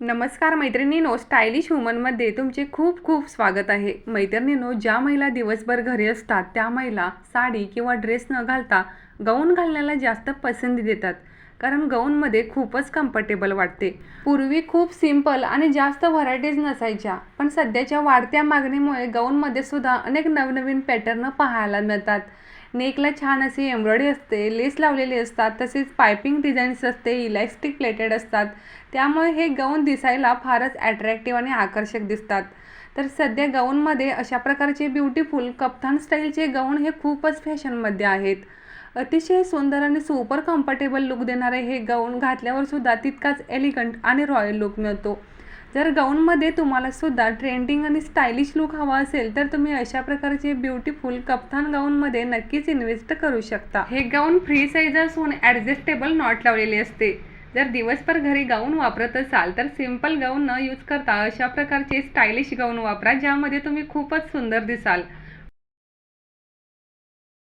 नमस्कार मैत्रिणींनो स्टायलिश वुमनमध्ये तुमचे खूप खूप स्वागत आहे. मैत्रिणींनो ज्या महिला दिवसभर घरी असतात त्या महिला साडी किंवा ड्रेस न घालता गाऊन घालण्याला जास्त पसंती देतात कारण गाऊनमध्ये खूपच कम्फर्टेबल वाटते. पूर्वी खूप सिंपल आणि जास्त व्हरायटीज नसायच्या पण सध्याच्या वाढत्या मागणीमुळे गाऊनमध्ये सुद्धा अनेक नवनवीन पॅटर्न पाहायला मिळतात. नेकला छान अशी एम्ब्रॉयडरी असते लेस लावलेली असतात तसेच पायपिंग डिझाईन्स असते इलॅस्टिक प्लेटेड असतात. त्यामुळे हे गाऊन दिसायला फारच ॲट्रॅक्टिव्ह आणि आकर्षक दिसतात. तर सध्या गाऊनमध्ये अशा प्रकारचे ब्युटिफुल कप्तान स्टाईलचे गाऊन हे खूपच फॅशनमध्ये आहेत. अतिशय सुंदर आणि सुपर कम्फर्टेबल लुक देणारे हे गाऊन घातल्यावर सुद्धा तितकाच एलिगंट आणि रॉयल लुक मिळतो. जर गाऊनमध्ये तुम्हाला सुद्धा ट्रेंडिंग आणि स्टायलिश लुक हवा असेल तर तुम्ही अशा प्रकारचे ब्युटिफुल कप्तान गाऊनमध्ये नक्कीच इन्व्हेस्ट करू शकता. हे गाऊन फ्री साईज असून ॲडजस्टेबल नॉट लावलेली असते. जर दिवसभर घरी गाऊन वापरत असाल तर सिंपल गाऊन न यूज करता अशा प्रकारचे स्टायलिश गाऊन वापरा ज्यामध्ये तुम्ही खूपच सुंदर दिसाल.